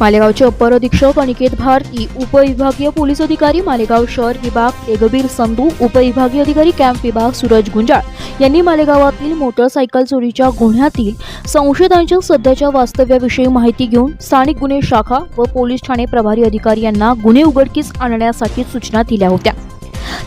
मालेगावचे upper अधीक्षक अनिकेत भारती उपविभागीय police अधिकारी मालेगाव शहर विभाग तेगबीर संधू उपविभागीय अधिकारी कॅम्प विभाग सूरज गुंजाळ यांनी मालेगावातील मोटरसायकल चोरीच्या गुन्ह्यातील संशयितांच्या सध्याच्या वास्तव्याविषयी माहिती घेऊन स्थानिक गुन्हे शाखा व पोलीस ठाणे प्रभारी अधिकारी यांना गुन्हे उघडकीस आणण्यासाठी सूचना दिल्या होत्या.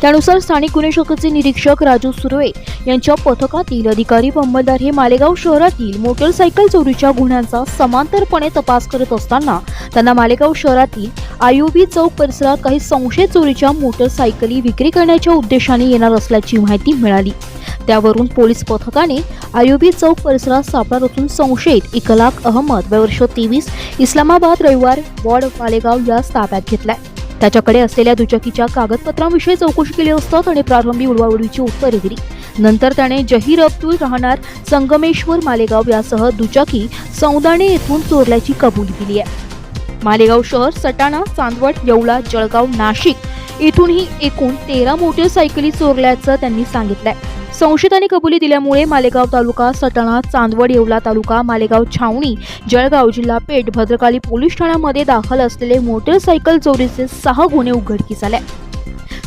त्यानुसार स्थानिक गुन्हे शाखेचे निरीक्षक राजू सुर्वे यांच्या पथकातील अधिकारी व अंमलदार हे मालेगाव शहरातील मोटरसायकल चोरीच्या गुन्ह्यांचा समांतरपणे तपास करत असताना त्यांना मालेगाव शहरातील आयुबी चौक परिसरात काही संशय चोरीच्या मोटरसायकली विक्री करण्याच्या उद्देशाने येणार असल्याची माहिती मिळाली. त्यावरून पोलीस पथकाने आयुबी चौक परिसरात सापळा रचून संशयित इकलाक अहमद वर्ष तेवीस इस्लामाबाद रविवार वॉर्ड मालेगाव यास ताब्यात घेतलाय. त्याच्याकडे असलेल्या दुचाकीच्या कागदपत्रांविषयी चौकशी केली असता त्याने प्रारंभी उडवाउडीची उत्तरे दिली. नंतर त्याने जहीर अब्दुल राहणार संगमेश्वर मालेगाव यासह दुचाकी सौदाणे येथून चोरल्याची कबुली दिली आहे. मालेगाव शहर सटाणा चांदवड येवला जळगाव नाशिक इथूनही एकूण तेरा मोटरसायकली चोरल्याचं त्यांनी सांगितलंय. संशयितांनी कबुली दिल्यामुळे मालेगाव तालुका सटाणा चांदवड येवला तालुका मालेगाव छावणी जळगाव जिल्हा पेठ भद्रकाली पोलीस ठाण्यामध्ये दाखल असलेले मोटरसायकल चोरीचे सहा गुन्हे उघडकीस आले.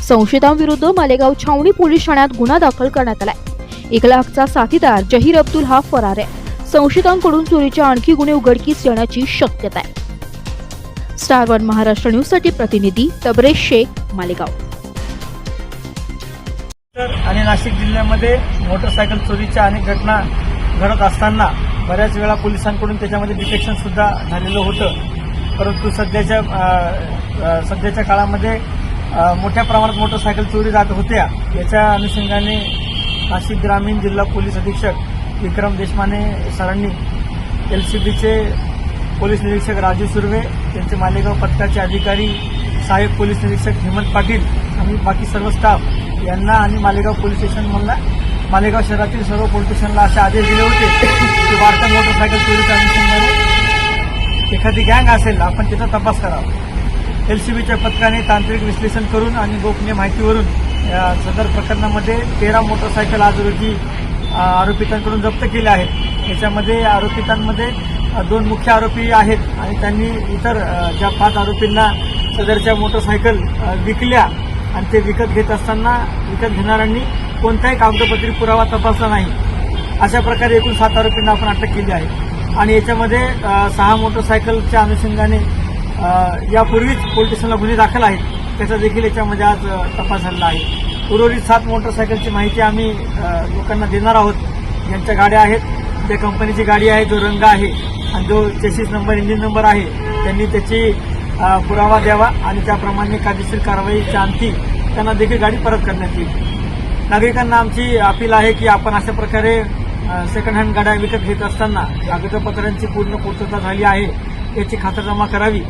संशयितांविरुद्ध मालेगाव छावणी पोलीस ठाण्यात गुन्हा दाखल करण्यात आलाय. एक लाखचा साथीदार जहीर अब्दुल हा फरार आहे. संशयितांकडून चोरीच्या आणखी गुन्हे उघडकीस येण्याची शक्यता आहे. स्टार वन महाराष्ट्र न्यूजसाठी प्रतिनिधी तबरेश शेख मालेगाव. आणि नाशिक जिल्ह्यामध्ये मोटरसायकल चोरीच्या अनेक घटना घडत असताना बऱ्याच वेळा पोलिसांकडून त्याच्यामध्ये डिटेक्शन सुद्धा झालेलं होतं. परंतु सध्याच्या सध्याच्या काळामध्ये मोठ्या प्रमाणात मोटरसायकल चोरी जात होत्या. याच्या अनुषंगाने नाशिक ग्रामीण जिल्हा पोलीस अधीक्षक विक्रम देशमाने सरांनी एलसीबीचे पोलीस निरीक्षक राजू सुर्वे त्यांचे मालेगाव पथकाचे अधिकारी सहाय्यक पोलीस निरीक्षक हेमंत पाटील आणि बाकी सर्व स्टाफ यांना आणि मालेगाव पोलीस स्टेशनमधला मालेगाव शहरातील सर्व पोलीस स्टेशनला असे आदेश दिले होते की वाढत्या मोटरसायकल चोरीच्या अनुषंगाने एखादी गँग असेल आपण त्याचा तपास करावा. एलसीबीच्या पथकाने तांत्रिक विश्लेषण करून आणि गोपनीय माहितीवरून या सदर प्रकरणामध्ये तेरा मोटरसायकल आज रोजी आरोपितांकडून जप्त केल्या आहेत. याच्यामध्ये आरोपितांमध्ये दोन मुख्य आरोपी आहेत आणि त्यांनी इतर ज्या पाच आरोपींना सदरच्या मोटरसायकल विकल्या आणि ते विकत घेत असताना विकत घेणाऱ्यांनी कोणताही कागदपत्री पुरावा तपासला नाही. अशा प्रकारे एकूण सात आरोपींना आपण अटक केली आहे. आणि याच्यामध्ये सहा मोटरसायकलच्या अनुषंगाने यापूर्वीच पोलीस स्टेशनला गुन्हे दाखल आहेत. त्याचा देखील याच्यामध्ये आज तपास झालेला आहे. उर्वरित सात मोटरसायकलची माहिती आम्ही लोकांना देणार आहोत. ज्यांच्या गाड्या आहेत ज्या कंपनीची गाडी आहे जो रंग आहे आणि जो चेसिस नंबर इंजिन नंबर आहे त्यांनी त्याची पुरावा द्यावा आणि त्याप्रमाणे कायदेशीर कारवाईच्या अंती त्यांना देखील गाडी परत करण्यात येईल. नागरिकांना आमची अपील आहे की आपण अशा प्रकारे सेकंड हँड गाड्या विकत घेत असताना कागदपत्रांची पूर्ण पूर्तता झाली आहे याची खातरजमा करावी.